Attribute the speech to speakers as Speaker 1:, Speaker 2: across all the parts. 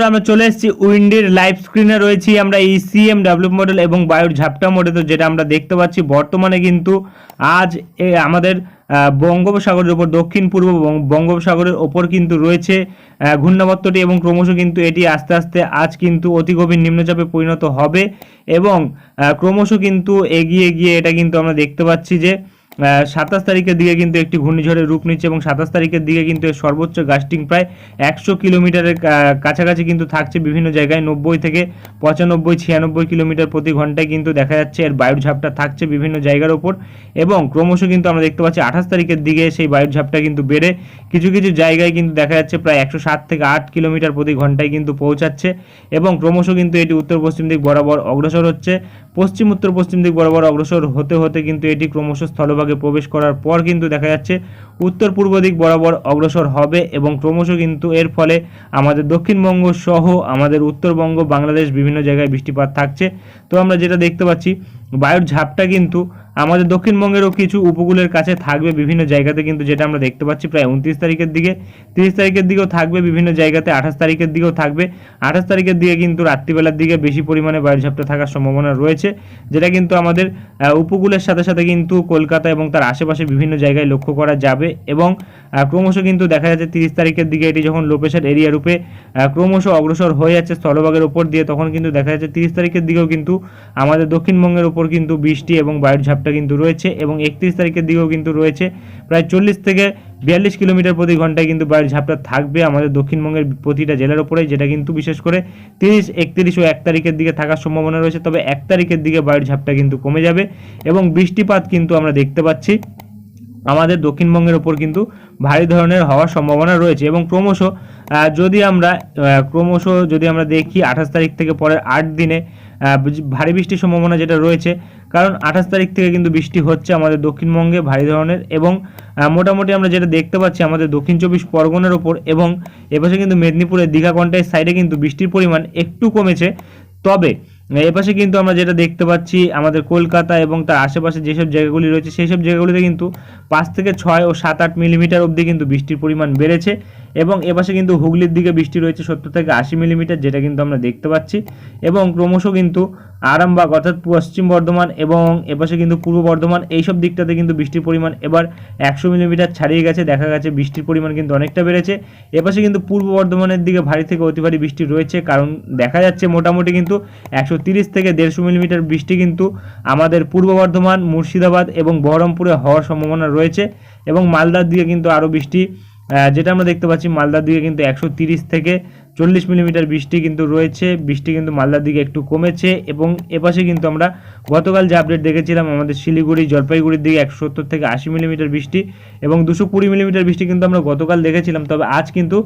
Speaker 1: বন্ধুরা, আমরা চলে এসেছি উইন্ডের লাইভ স্ক্রিনে। রয়েছি আমরা ইসিএম ডাব্লিউ মডেল এবং বায়ুর ঝাপটা মডেল তো যেটা আমরা দেখতে পাচ্ছি। বর্তমানে কিন্তু আজ আমাদের বঙ্গোপসাগরের ওপর দক্ষিণ, পূর্ব বঙ্গোপসাগরের ওপর কিন্তু রয়েছে ঘূর্ণাবর্তটি এবং ক্রমশ কিন্তু এটি আস্তে আস্তে আজ কিন্তু অতি গভীর নিম্নচাপে পরিণত হবে এবং ক্রমশ কিন্তু এগিয়ে গিয়ে এটা কিন্তু আমরা দেখতে পাচ্ছি যে সাতাশ তারিখের দিকে কিন্তু একটি ঘূর্ণিঝড়ের রূপ নিচ্ছে এবং সাতাশ তারিখের দিকে কিন্তু এর সর্বোচ্চ গাস্টিং প্রায় একশো কিলোমিটারের কাছাকাছি কিন্তু থাকছে বিভিন্ন জায়গায়। নব্বই থেকে পঁচানব্বই, ছিয়ানব্বই কিলোমিটার প্রতি ঘন্টায় কিন্তু দেখা যাচ্ছে এর বায়ুর ঝাপটা থাকছে বিভিন্ন জায়গার ওপর এবং ক্রমশ কিন্তু আমরা দেখতে পাচ্ছি আঠাশ তারিখের দিকে সেই বায়ুর ঝাপটা কিন্তু বেড়ে কিছু কিছু জায়গায় কিন্তু দেখা যাচ্ছে প্রায় একশো সাত থেকে আট কিলোমিটার প্রতি ঘন্টায় কিন্তু পৌঁছাচ্ছে এবং ক্রমশ কিন্তু এটি উত্তর পশ্চিম দিক বরাবর অগ্রসর হচ্ছে। পশ্চিম উত্তর পশ্চিম দিক বরাবর অগ্রসর হতে হতে কিন্তু এটি ক্রমশ স্থলভাগে প্রবেশ করার পর কিন্তু দেখা যাচ্ছে উত্তর পূর্ব দিক বরাবর অগ্রসর হবে এবং ক্রমশ কিন্তু এর ফলে আমাদের দক্ষিণবঙ্গ সহ আমাদের উত্তরবঙ্গ, বাংলাদেশ বিভিন্ন জায়গায় বৃষ্টিপাত থাকছে। তো আমরা যেটা দেখতে পাচ্ছি, বায়ুর ঝাপটা কিন্তু আমাদের দক্ষিণবঙ্গেরও কিছু উপকূলের কাছে থাকবে বিভিন্ন জায়গাতে কিন্তু যেটা আমরা দেখতে পাচ্ছি প্রায় উনত্রিশ তারিখের দিকে। তিরিশ তারিখের দিকেও থাকবে, বিভিন্ন জায়গাতে আঠাশ তারিখের দিকেও থাকবে। আঠাশ তারিখের দিকে কিন্তু রাত্রিবেলার দিকে বেশি পরিমাণে বায়ুর ঝাপটা থাকার সম্ভাবনা রয়েছে, যেটা কিন্তু আমাদের উপকূলের সাথে সাথে কিন্তু কলকাতা এবং তার আশেপাশে বিভিন্ন জায়গায় লক্ষ্য করা যাবে। এবং ক্রমশ কিন্তু দেখা যাচ্ছে তিরিশ তারিখের দিকে এটি যখন লো প্রেশার এরিয়া রূপে ক্রমশ অগ্রসর হয়ে যাচ্ছে স্থলভাগের ওপর দিয়ে, তখন কিন্তু দেখা যাচ্ছে তিরিশ তারিখের দিকেও কিন্তু আমাদের দক্ষিণবঙ্গের ওপর কিন্তু বৃষ্টি এবং বায়ুর ঝাপটা কিন্তু রয়েছে এবং একত্রিশ তারিখের দিকেও কিন্তু রয়েছে। প্রায় চল্লিশ থেকে বিয়াল্লিশ কিলোমিটার প্রতি ঘন্টায় কিন্তু বায়ুর ঝাপটা থাকবে আমাদের দক্ষিণবঙ্গের প্রতিটা জেলার উপরে যেটা কিন্তু বিশেষ করে তিরিশ, একত্রিশ ও এক তারিখের দিকে থাকার সম্ভাবনা রয়েছে। তবে এক তারিখের দিকে বায়ুর ঝাপটা কিন্তু কমে যাবে এবং বৃষ্টিপাত কিন্তু আমরা দেখতে পাচ্ছি। আমাদের দক্ষিণবঙ্গের ওপর কিন্তু ভারী ধরনের হওয়ার সম্ভাবনা রয়েছে এবং ক্রমশ যদি আমরা ক্রমশ যদি আমরা দেখি আঠাশ তারিখ থেকে পরের আট দিনে ভারী বৃষ্টির সম্ভাবনা যেটা রয়েছে, কারণ আঠাশ তারিখ থেকে কিন্তু বৃষ্টি হচ্ছে আমাদের দক্ষিণবঙ্গে ভারী ধরনের এবং মোটামুটি আমরা যেটা দেখতে পাচ্ছি আমাদের দক্ষিণ চব্বিশ পরগনার ওপর এবং এপাশে কিন্তু মেদিনীপুরের দীঘা কন্টাই সাইডে কিন্তু বৃষ্টির পরিমাণ একটু কমেছে। তবে এপাশে কিন্তু আমরা যেটা দেখতে পাচ্ছি, আমাদের কলকাতা এবং তার আশেপাশে যেসব জায়গাগুলি রয়েছে সেই সব জায়গাগুলিতে কিন্তু পাঁচ থেকে ছয় ও সাত আট মিলিমিটার অবধি কিন্তু বৃষ্টির পরিমাণ বেড়েছে। এবং এপাশে কিন্তু হুগলির দিকে বৃষ্টি রয়েছে সত্তর থেকে আশি মিলিমিটার, যেটা কিন্তু আমরা দেখতে পাচ্ছি। এবং ক্রমশ কিন্তু আরামবাগ অর্থাৎ পশ্চিম বর্ধমান এবং এপাশে কিন্তু পূর্ব বর্ধমান, এইসব দিকটাতে কিন্তু বৃষ্টির পরিমাণ এবার একশো মিলিমিটার ছাড়িয়ে গেছে। দেখা গেছে বৃষ্টির পরিমাণ কিন্তু অনেকটা বেড়েছে। এপাশে কিন্তু পূর্ব বর্ধমানের দিকে ভারী থেকে অতি ভারী বৃষ্টি রয়েছে, কারণ দেখা যাচ্ছে মোটামুটি কিন্তু একশো থেকে দেড়শো মিলিমিটার বৃষ্টি কিন্তু আমাদের পূর্ব বর্ধমান, মুর্শিদাবাদ এবং বহরমপুরে হওয়ার সম্ভাবনা রয়েছে। এবং মালদার দিকে কিন্তু আরও বৃষ্টি যেটা আমরা দেখতে পাচ্ছি মালদার দিকে কিন্তু একশো থেকে চল্লিশ মিলিমিটার বৃষ্টি কিন্তু রয়েছে, বৃষ্টি কিন্তু মালদার দিকে একটু কমেছে এবং এপাশে কিন্তু আমরা গতকাল যে আপডেট দেখেছিলাম, আমাদের শিলিগুড়ি, জলপাইগুড়ির দিকে একশো সত্তর থেকে আশি মিলিমিটার বৃষ্টি এবং দুশো কুড়ি মিলিমিটার বৃষ্টি কিন্তু আমরা গতকাল দেখেছিলাম, তবে আজ কিন্তু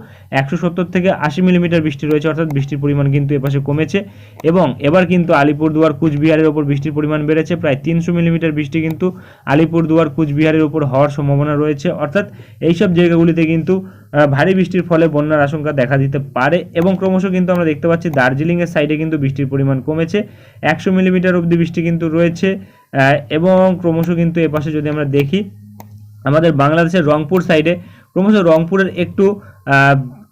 Speaker 1: একশো সত্তর থেকে আশি মিলিমিটার বৃষ্টি রয়েছে, অর্থাৎ বৃষ্টির পরিমাণ কিন্তু এপাশে কমেছে এবং এবার কিন্তু আলিপুরদুয়ার, কুচবিহারের ওপর বৃষ্টির পরিমাণ বেড়েছে, প্রায় তিনশো মিলিমিটার বৃষ্টি কিন্তু আলিপুরদুয়ার, কুচবিহারের উপর হওয়ার সম্ভাবনা রয়েছে, অর্থাৎ এইসব জায়গাগুলিতে কিন্তু ভারী বৃষ্টির ফলে বন্যার আশঙ্কা দেখা দিতে পারে এবং ক্রমশ কিন্তু আমরা দেখতে পাচ্ছি দার্জিলিংয়ের সাইডে কিন্তু বৃষ্টির পরিমাণ কমেছে। একশো মিলিমিটার অবধি বৃষ্টি কিন্তু রয়েছে এবং ক্রমশ কিন্তু এপাশে যদি আমরা দেখি, আমাদের বাংলাদেশের রংপুর সাইডে ক্রমশ রংপুরের একটু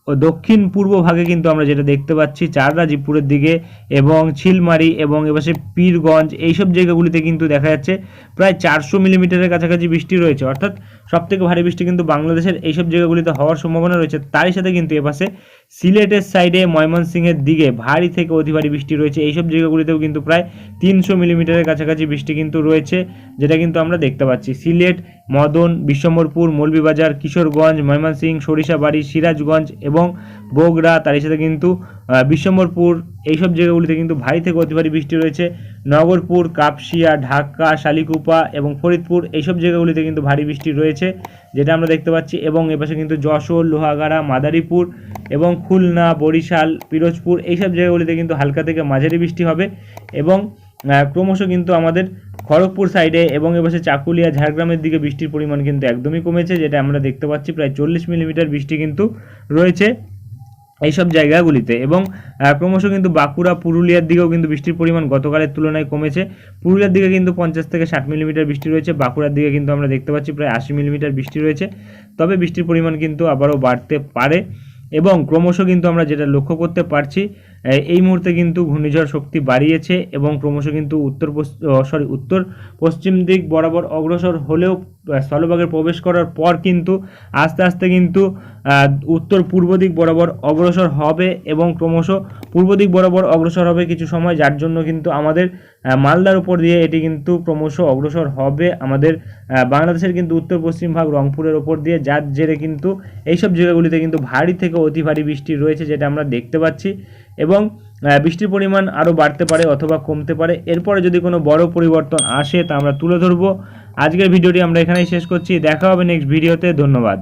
Speaker 1: দক্ষিণ পূর্ব ভাগে কিন্তু আমরা যেটা দেখতে পাচ্ছি চাররাজিপুরের দিকে এবং ছিলমারি এবং এপাশে পীরগঞ্জ, এইসব জায়গাগুলিতে কিন্তু দেখা যাচ্ছে প্রায় চারশো মিলিমিটারের কাছাকাছি বৃষ্টি রয়েছে। অর্থাৎ সব থেকে ভারী বৃষ্টি কিন্তু বাংলাদেশের এইসব জায়গাগুলিতে হওয়ার সম্ভাবনা রয়েছে। তারই সাথে কিন্তু এপাশে সিলেটের সাইডে ময়মনসিংহের দিকে ভারী থেকে অতি ভারী বৃষ্টি রয়েছে। এইসব জায়গাগুলিতেও কিন্তু প্রায় তিনশো মিলিমিটারের কাছাকাছি বৃষ্টি কিন্তু রয়েছে, যেটা কিন্তু আমরা দেখতে পাচ্ছি। সিলেট, মদন, বিশ্বম্বরপুর, মৌলভীবাজার, কিশোরগঞ্জ, ময়মনসিংহ, সরিষাবাড়ি, সিরাজগঞ্জ এবং বগুড়া তারই সাথে কিন্তু বিশ্বম্বরপুর, এইসব জায়গাগুলিতে কিন্তু ভারী থেকে অতি ভারী বৃষ্টি রয়েছে। নগরপুর, কাপসিয়া, ঢাকা, শালিকুপা এবং ফরিদপুর, এইসব জায়গাগুলিতে কিন্তু ভারী বৃষ্টি রয়েছে, যেটা আমরা দেখতে পাচ্ছি। এবং এপাশে কিন্তু যশোর, লোহাগাড়া, মাদারীপুর এবং খুলনা, বরিশাল, পিরোজপুর, এইসব জায়গাগুলিতে কিন্তু হালকা থেকে মাঝারি বৃষ্টি হবে। এবং ক্রমশ কিন্তু আমাদের খড়গপুর সাইডে এবং এপাশে চাকুলিয়া, ঝাড়গ্রামের দিকে বৃষ্টির পরিমাণ কিন্তু একদমই কমেছে, যেটা আমরা দেখতে পাচ্ছি, প্রায় চল্লিশ মিলিমিটার বৃষ্টি কিন্তু রয়েছে এইসব জায়গাগুলিতে। এবং ক্রমশ কিন্তু বাঁকুড়া, পুরুলিয়ার দিকেও কিন্তু বৃষ্টির পরিমাণ গতকালের তুলনায় কমেছে। পুরুলিয়ার দিকে কিন্তু পঞ্চাশ থেকে ষাট মিলিমিটার বৃষ্টি রয়েছে, বাঁকুড়ার দিকে কিন্তু আমরা দেখতে পাচ্ছি প্রায় আশি মিলিমিটার বৃষ্টি রয়েছে। তবে বৃষ্টির পরিমাণ কিন্তু আবারও বাড়তে পারে। এবং ক্রমশ কিন্তু আমরা যেটা লক্ষ্য করতে পারছি এই মুহূর্তে কিন্তু ঘূর্ণিঝড় শক্তি বাড়িয়েছে এবং ক্রমশ কিন্তু উত্তর সরি উত্তর পশ্চিম দিক বরাবর অগ্রসর হলেও স্থলভাগে প্রবেশ করার পর কিন্তু আস্তে আস্তে কিন্তু উত্তর পূর্ব দিক বরাবর অগ্রসর হবে এবং ক্রমশ পূর্ব দিক বরাবর অগ্রসর হবে কিছু সময়, যার জন্য কিন্তু আমাদের মালদার উপর দিয়ে এটি কিন্তু ক্রমশ অগ্রসর হবে। আমাদের বাংলাদেশের কিন্তু উত্তর পশ্চিম ভাগ রংপুরের ওপর দিয়ে যার জেরে কিন্তু এইসব জায়গাগুলিতে কিন্তু ভারী থেকে অতি ভারী বৃষ্টি রয়েছে, যেটা আমরা দেখতে পাচ্ছি। এবং বৃষ্টির পরিমাণ আরও বাড়তে পারে অথবা কমতে পারে। এরপরে যদি কোনো বড় পরিবর্তন আসে তা আমরা তুলে ধরবো। আজকের ভিডিওটি আমরা এখানেই শেষ করছি। দেখা হবে নেক্সট ভিডিওতে ধন্যবাদ।